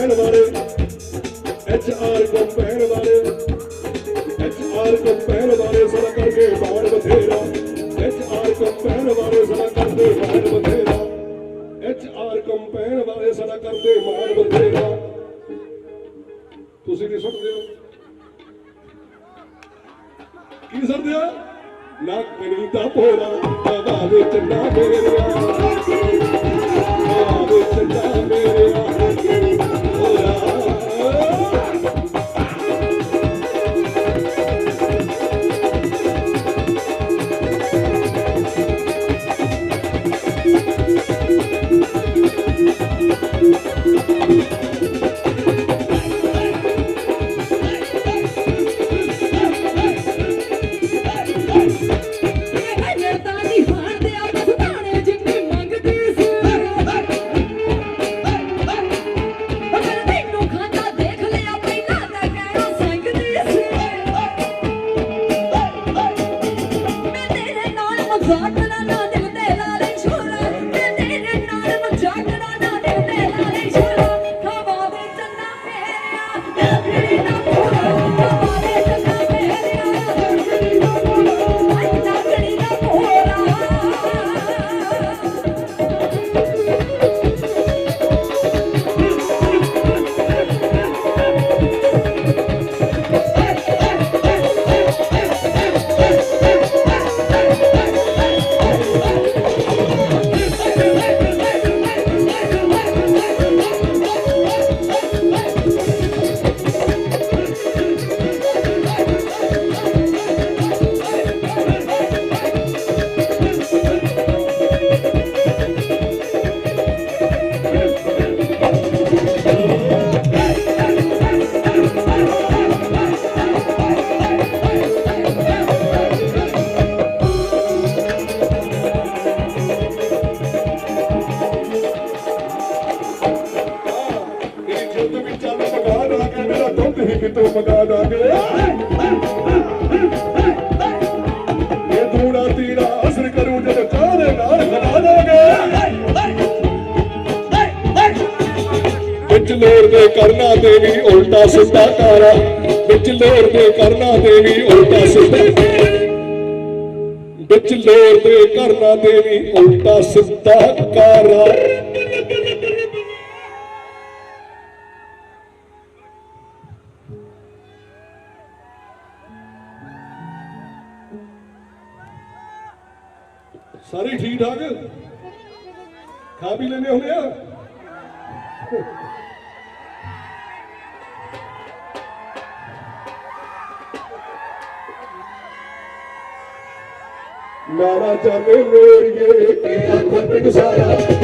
ਪਹਿਲ ਵਾਲੇ H R ਕੋ ਪਹਿਲ ਵਾਲੇ ਐਚ ਆਰ ਕੋ ਪਹਿਲ ਵਾਲੇ ਸਦਾ ਕਰਕੇ ਬਾਣ ਬਥੇਰਾ ਐਚ ਆਰ ਕੋ ਪਹਿਲ ਵਾਲੇ ਸਦਾ ਕਰਦੇ ਬਾਣ ਬਥੇਰਾ ਐਚ ਆਰ ਕੋ ਪਹਿਲ ਵਾਲੇ ਸਦਾ ਕਰਦੇ ਬਾਣ ਬਥੇਰਾ। ਤੁਸੀਂ ਨਹੀਂ ਸੁਣਦੇ ਹੋ? ਕੀ ਸੁਣਦੇ ਹੋ? ਨਾ ਕਣੀ ਦਾ ਭੋਰਾ ਬਾਬਾ ਵਿੱਚ ਨਾ ਮੇਰਿਆ ਲੋਰ ਦੇ ਕਰਨਾ ਤੇ ਵੀ ਉਲਟਾ ਸਿੱਧਾ ਤਾਰਾ ਵਿੱਚ ਲੋਰ ਦੇ ਕਰਨਾ ਤੇ ਵੀ ਉਲਟਾ ਸਿੱਧਾ ਵਿੱਚ ਲੋਰ ਦੇ ਕਰਨਾ ਤੇ ਵੀ ਉਲਟਾ ਸਿੱਧਾ ਕਾਰਾ। ਸਾਰੇ ਠੀਕ ਠਾਕ? ਖਾ ਵੀ ਲੈਨੇ ਹੁੰਦੇ ਆ? ਮਾਰਾ ਚਾਹੇ ਮੇਰੀਏ ਤੇਰਾ ਖੱਟ ਸਾਰਾ।